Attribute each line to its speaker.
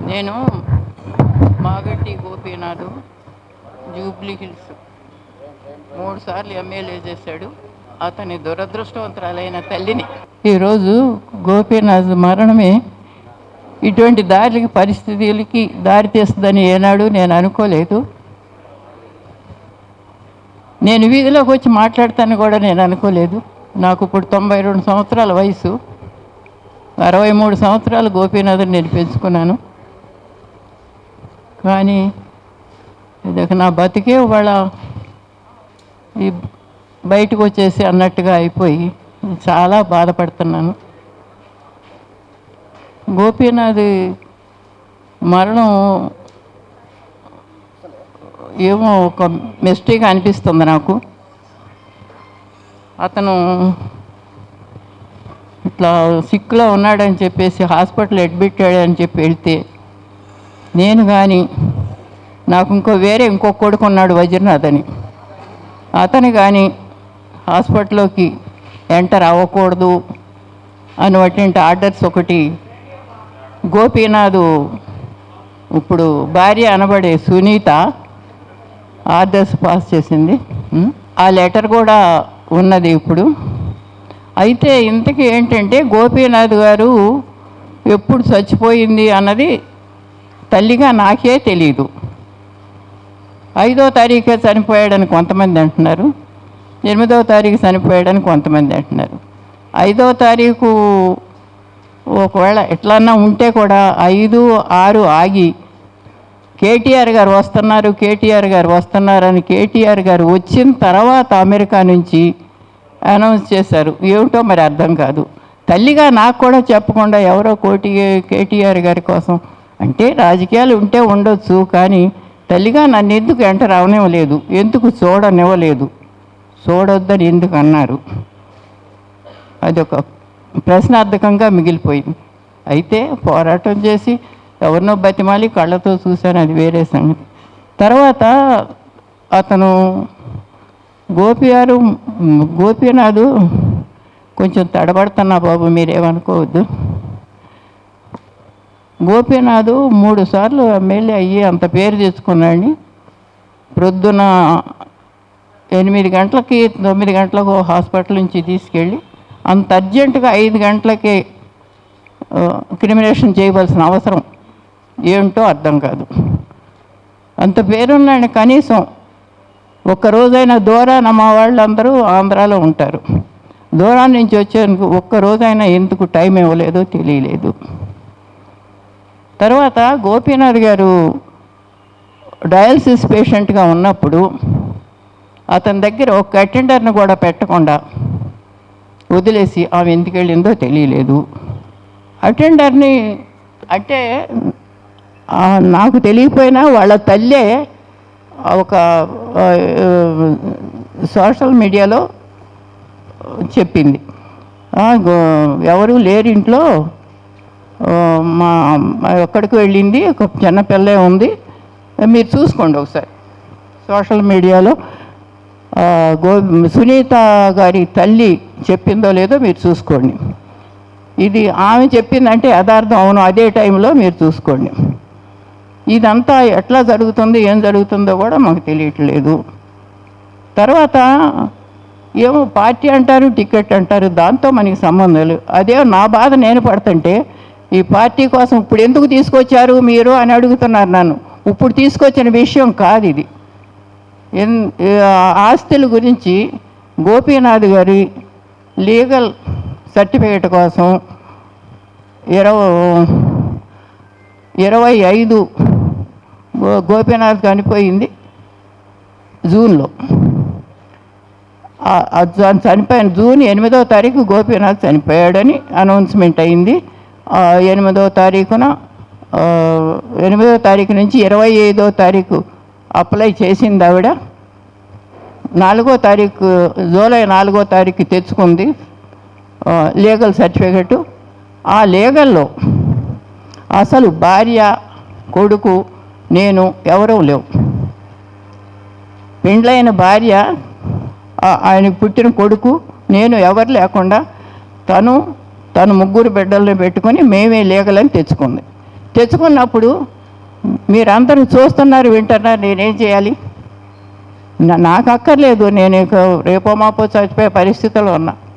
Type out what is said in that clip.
Speaker 1: నేను మాగట్టి Gopinath Jubilee hills. మూడు సార్లు ఎమ్మెల్యే చేశాడు. అతని దురదృష్టవంతురాలైన తల్లిని. ఈరోజు గోపీనాథ్ మరణమే. ఇటువంటి దారికి పరిస్థితులకి దారి తీస్తుందని ఏనాడు నేను అనుకోలేదు. నేను వీధిలోకి వచ్చి మాట్లాడతాను కూడా నేను అనుకోలేదు. నాకు ఇప్పుడు తొంభై రెండు సంవత్సరాల వయసు. అరవై మూడు సంవత్సరాలు గోపీనాథుని నేను పెంచుకున్నాను. కానీ నా బతికే వాళ్ళ ఈ బయటకు వచ్చేసి అన్నట్టుగా అయిపోయి చాలా బాధపడుతున్నాను. గోపీనాథ్ మరణం ఏమో ఒక మిస్టేక్ అనిపిస్తుంది నాకు. అతను ఇట్లా సిక్లో ఉన్నాడని చెప్పేసి హాస్పిటల్ అడ్మిట్ అయ్యాడని చెప్పి వెళ్తే నేను కానీ నాకు ఇంకో వేరే ఇంకో కొడుకు ఉన్నాడు వజ్రనాథ్ అని. అతను కానీ హాస్పిటల్లోకి ఎంటర్ అవ్వకూడదు అన్నటువంటి ఆర్డర్స్ ఒకటి. గోపీనాథు ఇప్పుడు భార్య అనబడే సునీత ఆర్డర్స్ పాస్ చేసింది. ఆ లెటర్ కూడా ఉన్నది ఇప్పుడు. అయితే ఇంతకీ ఏంటంటే గోపీనాథ్ గారు ఎప్పుడు చచ్చిపోయింది అన్నది తల్లిగా నాకే తెలియదు ఐదో తారీఖే చనిపోయాడని కొంతమంది అంటున్నారు. ఎనిమిదవ తారీఖు చనిపోయాడని కొంతమంది అంటున్నారు. ఐదో తారీఖు ఒకవేళ ఎట్లన్నా ఉంటే కూడా ఐదు ఆరు ఆగి కేటీఆర్ గారు వస్తున్నారు కేటీఆర్ గారు వస్తున్నారని కేటీఆర్ గారు వచ్చిన తర్వాత అమెరికా నుంచి అనౌన్స్ చేశారు. ఏమిటో మరి అర్థం కాదు. తల్లిగా నాకు కూడా చెప్పకుండా ఎవరో కోటి కేటీఆర్ గారి కోసం అంటే రాజకీయాలు ఉంటే ఉండొచ్చు కానీ తల్లిగా నన్ను ఎందుకు ఎంటర్ అవనివ్వలేదు ఎందుకు చూడనివ్వలేదు? చూడొద్దని ఎందుకు అన్నారు? అదొక ప్రశ్నార్థకంగా మిగిలిపోయింది. అయితే పోరాటం చేసి ఎవరినో బతిమాలి కళ్ళతో చూశాను అది వేరే సంగతి. తర్వాత అతను గోపి గారు గోపీనాథ్ కొంచెం తడబడుతున్నా బాబు మీరేమనుకోవద్దు. గోపీనాథ్ మూడు సార్లు ఎమ్మెల్యే అయ్యి అంత పేరు తెచ్చుకున్నాడని ప్రొద్దున ఎనిమిది గంటలకి తొమ్మిది గంటలకు హాస్పిటల్ నుంచి తీసుకెళ్ళి అంత అర్జెంటుగా ఐదు గంటలకి క్రిమినేషన్ చేయవలసిన అవసరం ఏంటో అర్థం కాదు. అంత పేరున్నాడు కనీసం ఒక్క రోజైనా దూరాన మా వాళ్ళందరూ ఆంధ్రాలో ఉంటారు. దూరం నుంచి వచ్చేందుకు ఒక్క రోజైనా ఎందుకు టైం ఇవ్వలేదో తెలియలేదు. తర్వాత గోపీనాథ్ గారు డయాలసిస్ పేషెంట్గా ఉన్నప్పుడు అతని దగ్గర ఒక అటెండర్ని కూడా పెట్టకుండా వదిలేసి ఆమె ఎందుకు వెళ్ళిందో తెలియలేదు. అటెండర్ని అంటే నాకు తెలియపోయినా వాళ్ళ తల్లే ఒక సోషల్ మీడియాలో చెప్పింది. ఎవరు లేరు ఇంట్లో మా ఎక్కడికి వెళ్ళింది ఒక చిన్న పిల్లే ఉంది. మీరు చూసుకోండి ఒకసారి. సోషల్ మీడియాలో గో సునీత గారి తల్లి చెప్పిందో లేదో మీరు చూసుకోండి. ఇది ఆమె చెప్పిందంటే యథార్థం అవును అదే టైంలో మీరు చూసుకోండి. ఇదంతా ఎట్లా జరుగుతుంది ఏం జరుగుతుందో కూడా మాకు తెలియట్లేదు. తర్వాత ఏమో పార్టీ అంటారు టికెట్ అంటారు దాంతో మనకి సంబంధం లేదు. అదే నా బాధ నేను పడుతుంటే ఈ పార్టీ కోసం ఇప్పుడు ఎందుకు తీసుకొచ్చారు మీరు అని అడుగుతున్నారు నన్ను. ఇప్పుడు తీసుకొచ్చిన విషయం కాదు ఇది. ఎన్ ఆస్తుల గురించి గోపీనాథ్ గారి లీగల్ సర్టిఫికేట్ కోసం ఇరవై ఇరవై ఐదు గో- గోపీనాథ్ చనిపోయింది జూన్లో. చనిపోయిన జూన్ ఎనిమిదో తారీఖు గోపీనాథ్ చనిపోయాడని అనౌన్స్మెంట్ అయింది. ఎనిమిదో తారీఖున ఎనిమిదో తారీఖు నుంచి ఇరవై ఐదో తారీఖు అప్లై చేసింది ఆవిడ. నాలుగో తారీఖు జూలై నాలుగో తారీఖు తెచ్చుకుంది లీగల్ సర్టిఫికెట్. ఆ లీగల్లో అసలు భార్య కొడుకు నేను ఎవరూ లేవు. పెండ్లైన భార్య ఆయనకు పుట్టిన కొడుకు నేను ఎవరు లేకుండా తను తను ముగ్గురు బిడ్డల్ని పెట్టుకొని మేమే లీగలని తెచ్చుకుంది. తెచ్చుకున్నప్పుడు మీరందరూ చూస్తున్నారు వింటున్నారు నేనేం చేయాలి? నా- నాకు అక్కర్లేదు నేను రేపో మాపో చచ్చిపోయే పరిస్థితిలో ఉన్నా.